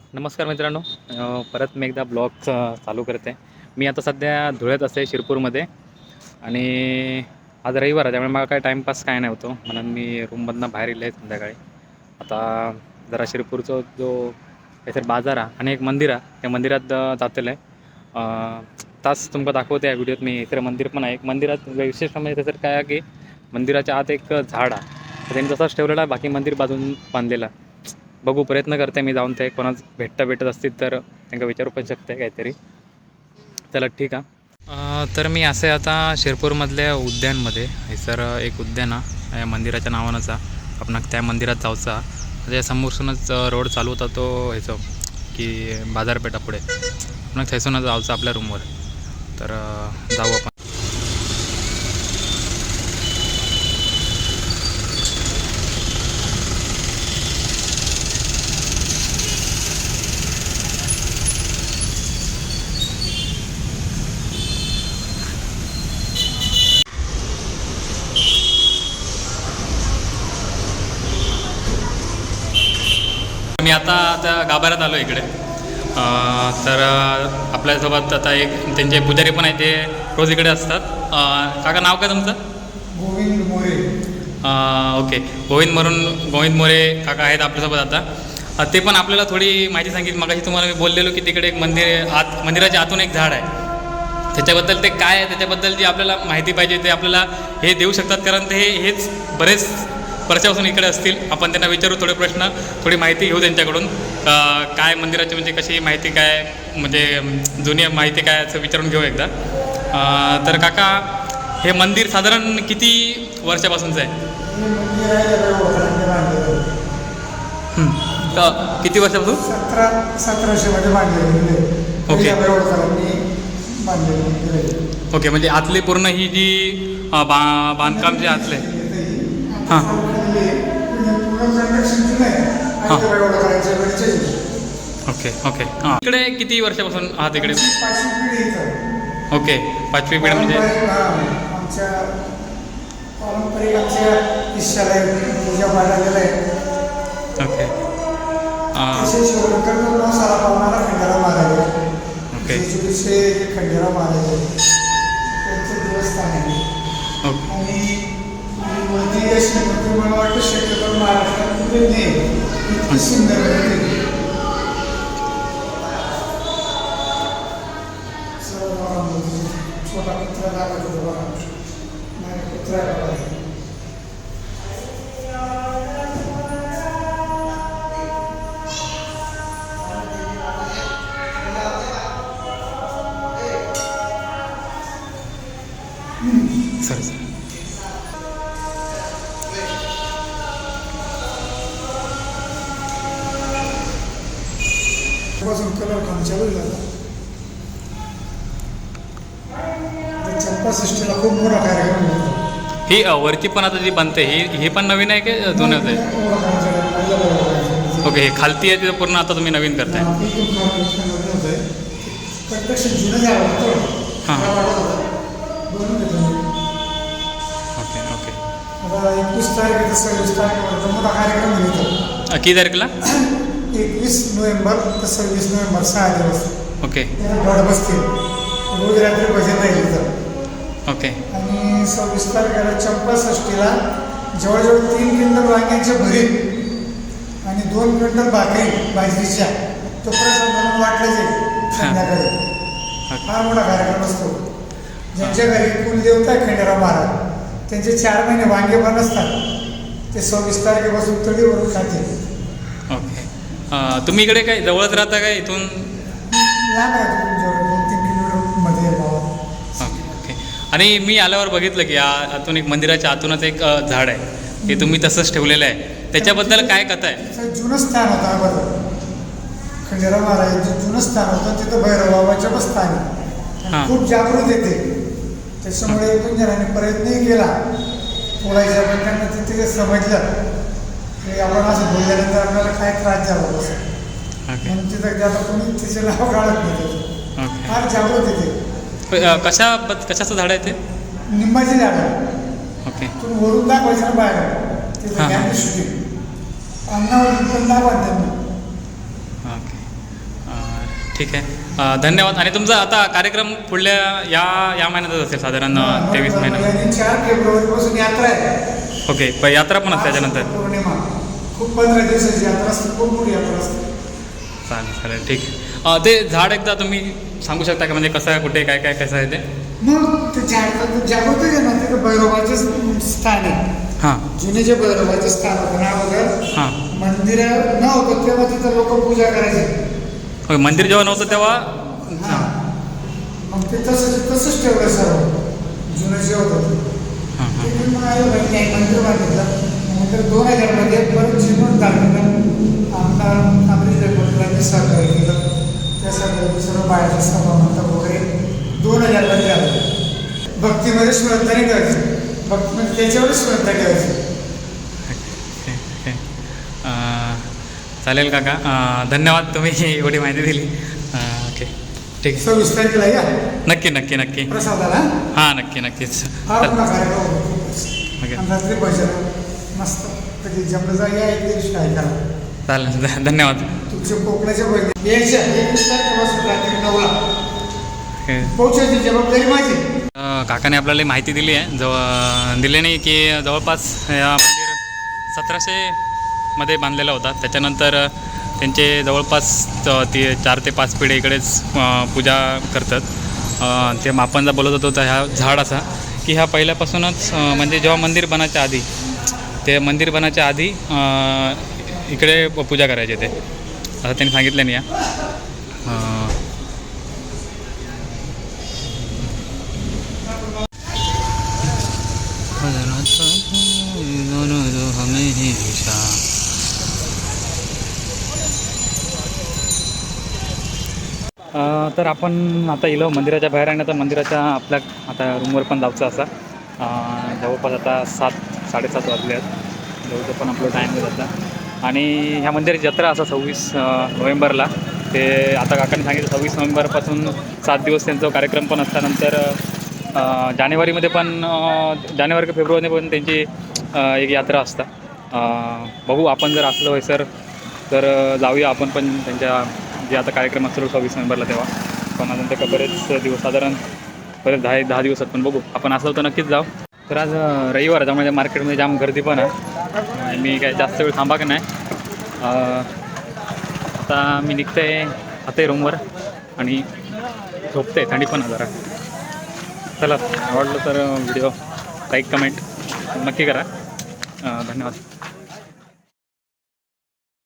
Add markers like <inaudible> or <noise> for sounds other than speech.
नमस्कार मित्रांनो. परत मी एकदा ब्लॉग चालू करते. मी आता सध्या धुळ्यात असते शिरपूरमध्ये. आणि आज रविवार आहे त्यामुळे मला काय टाईमपास काय नाही होतो. म्हणून मी रूममधनं बाहेर येईल आहे संध्याकाळी. आता जरा शिरपूरचं जो काहीतरी बाजार आहे आणि एक मंदिर आहे त्या मंदिरात जातेलं आहे तास तुमका दाखवते या व्हिडिओत मी. इतर मंदिर पण आहे. एक मंदिरात विशेष म्हणजे त्याच्यात काय आहे की मंदिराच्या आत एक झाड आहे. त्यांनी तसाच ठेवलेला आहे बाकी मंदिर बाजून बांधलेलं आहे. बघू प्रयत्न करते मी जाऊन ते. कोणाच भेटता भेटत असतील तर त्यांना विचारू पण शकते काहीतरी. चला ठीक आहे. तर मी असे आता शिरपूरमधल्या उद्यानमध्ये हे सर एक उद्यान आहे या मंदिराच्या नावानंच आहे. आपण त्या मंदिरात जाऊचा. त्याच्या समोरसूनच रोड चालू होता तो ह्याचं की बाजारपेठा पुढे आपण थैसूनच जाऊचा आपल्या रूमवर तर जाऊ आपण. मी आता आता गाभाऱ्यात आलो इकडे. तर आपल्यासोबत आता एक त्यांचे पुजारी पण आहे ते रोज इकडे असतात. काका नाव काय तुमचं? गोविंद मोरे. ओके. गोविंद मरून गोविंद मोरे काका आहेत आपल्यासोबत आता. ते पण आपल्याला थोडी माहिती सांगितली. मगाशी तुम्हाला मी बोललेलो की तिकडे एक मंदिर आत मंदिराच्या आतून एक झाड आहे. त्याच्याबद्दल ते काय आहे? त्याच्याबद्दल जी आपल्याला माहिती पाहिजे ते आपल्याला हे देऊ शकतात. कारण ते हेच बरेच वर्षापासून इकडे असतील. आपण त्यांना विचारू थोडे प्रश्न थोडी माहिती घेऊ त्यांच्याकडून. काय मंदिराची म्हणजे कशी माहिती काय म्हणजे जुनी माहिती काय असं विचारून घेऊ एकदा. तर काका हे मंदिर साधारण किती वर्षापासूनचं आहे. क- किती वर्षापासून? सतरा सतराशेमध्ये बांधलेलं ओके. ओके म्हणजे आतली पूर्ण ही जी बा बांधकाम जे आतलं. हां. हां. वेळचे ओके ओके. हां. इकडे किती वर्षापासून आहात इकडे? पाचवी पिढी इथं ओके पाचवी पिढी म्हणजे? पारंपरिक, हां, आमच्या पारंपरिक आमच्या हिश्श्याला पूजा पाठालेलं आहे ओके साला पावणारा खंडेराव महाराज ओके. जेजुरीचे खंडेराव महाराज आहेत. त्यांचं देवस्थान आहे. ओके. आणि ही अशी वाटतं शक्यतो महाराष्ट्रात कुठे नाही. इतकी सुंदर मूर्ती सर्व बघा मूर्ती. छोटा कुत्रा दाखवतो तो बघा पासून कलर काम चालू झाला तर चंपाषष्टीला खूप मोठा कार्यक्रम होता ही अ, वरची पण आता जी बनते ही हे पण नवीन आहे की जुनं आहे. ओके हे खालती आहे ते पूर्ण आता तुम्ही नवीन करताय. हां. Okay okay. एकवीस तारीख सव्वीस मोठा कार्यक्रम किती तारखेला? <clears throat> एकवीस नोव्हेंबर ते सव्वीस नोव्हेंबर सहा दिवस. ओके. गड बसतील रोज रात्री भजन राहील इथं ओके. आणि सव्वीस तारखेला चंपाषष्टीला जवळजवळ तीन क्विंटल वांग्यांचे भरीत आणि दोन क्विंटल भाकरी बाजरीच्या तो प्रसाद म्हणून वाटलं जाईल संध्याकाळी. फार मोठा कार्यक्रम असतो. ज्यांच्या घरी कुलदेवता खंडेराव महाराज त्यांचे चार महिने वांगे पण असतात ते सव्वीस तारखेपासून तळीवरून खातील. अ, तुम्ही इकडे काय जवळच राहता काय इथून? लांब आहे तुमच्याकडे दोन तीन किलोमीटरमध्ये आहे गावात ओके ओके. आणि मी आल्यावर बघितलं की आ- आतून एक मंदिराच्या आतूनच एक अ, झाड आहे. ते तुम्ही तसंच ठेवलेलं आहे. त्याच्याबद्दल काय कथा आहे? तिथं जुनं स्थान होतं अगोदर खंडेराव महाराजांचं जुनं स्थान होतं तिथं भैरव बाबाच्या पण स्थान आहे हां. खूप जागृत येते. त्याच्यामुळे एकूण जणांनी प्रयत्नही केला. बोलायचा पण त्यांना तिथे समजलं. की आपण असं बोलल्यानंतर आपल्याला काय त्रास झाला असं ओके म्हणून तिथं ते आता कोणी तिचे नाव काढत नाही त्याचं. फार जागृत येते कशा कशाचं झाड आहे ते? निंबाची झाडं ओके तुम्ही वरून दाखवायचं ना बाहेर. तिथं. ज्ञानेश्वरी अन्नावर पण दाखवा त्यांना. ओके ठीक आहे. धन्यवाद. आणि तुमचा आता कार्यक्रम पुढल्या या या महिन्यातच असेल साधारण तेवीस महिना आणि चार फेब्रुवारीपासून यात्रा आहे. ओके यात्रा पण असते त्याच्यानंतर खूप पंधरा दिवसाची यात्रा असते खूप मोठी यात्रा असते. चालेल चालेल ठीक. आहे अ, ते झाड एकदा तुम्ही सांगू शकता का? म्हणजे कसं आहे कुठे काय काय कसं आहे ते? मग ते झाड जागृत आहे ना तिथं भैरवाचं स्थान आहे. हां. जुने जे भैरवाचं स्थान होतं ना अगोदर हां. मंदिर नव्हतं तेव्हा तिथं लोक पूजा करायचे. ओके मंदिर जेव्हा नव्हतं तेव्हा? हा. मग ते तसंच तसंच ठेवलं सर्व. जुनं जे होतं ते. हां हां. ते मी मग आलो घरी, नाही मंदिर बांधितलं नंतर दोन हजारमध्ये परत जीवन टाकलं आमदार अमरीश देशमुखांनी सहकार्य केलं त्या सहकार्य सर्व बाहेरच्या सभा मंडप वगैरे दोन हजारमध्ये आलं भक्तीमध्ये श्रद्धा नाही करायची. भक्तीमध्ये त्याच्यावर श्रद्धा ठेवायची. <laughs> चालेल काका. धन्यवाद तुम्ही एवढी माहिती दिली. ओके. ठीक आहे. सव्वीस तारखेला या? नक्की नक्की नक्की. प्रसादाला? हां नक्की नक्कीच. ओके. मस्त कधी जमलं काय करा. चालेल ध- धन्यवाद. तुमच्या कोकणाच्या बहिणी यायच्या एकवीस तारखेपासून रात्री नऊला ओके. पोहोचायची जबाबदारी माझी. अं, काकाने आपल्याला माहिती दिली आहे. जवळ दिली नाही की जवळपास या मंदिर सतराशे मध्ये बांधलेला होता. त्याच्यानंतर अं, त्यांचे जवळपास त- ती चार ते पाच पिढी इकडेच अं, पूजा करतात. अं, ते मापनचा बोलत होतो तर ह्या झाड असा की ह्या पहिल्यापासूनच अं, म्हणजे जेव्हा मंदिर बनायच्या आधी ते मंदिर बनायच्या आधी इकडे पूजा करायचे ते. असं त्यांनी सांगितलं नाही या. तर आपण आता इलो मंदिराच्या बाहेर आणि आता मंदिराच्या आपल्या आता रूमवर पण जाऊचं असा. जवळपास आता सात साडेसात वाजले आहेत. जवळचं पण आपलं टाईम जाता आणि ह्या मंदिराची जत्रा असा सव्वीस नोव्हेंबरला. ते आता काकांनी सांगितलं सव्वीस नोव्हेंबरपासून सात दिवस त्यांचा कार्यक्रम पण असता नंतर जानेवारीमध्ये पण जानेवारी का फेब्रुवारीमध्ये पण त्यांची एक यात्रा असता. बघू आपण जर असलो होय सर तर जाऊया आपण पण त्यांच्या जे आता कार्यक्रम असतो सव्वीस नोव्हेंबरला तेव्हा. पण अजून त्या बरेच दिवस साधारण बरेच दहा दहा दिवसात पण बघू. आपण असलो तर नक्कीच जाऊ. तर आज रविवार आहे त्यामुळे मार्केटमध्ये जाम गर्दी पण आहे. आणि मी काय जास्त वेळ थांबा का नाही. आता मी निघते आता रूमवर आणि झोपते थंडी पण आहे जरा. चला आवडलं तर व्हिडिओ लाईक कमेंट नक्की करा. धन्यवाद.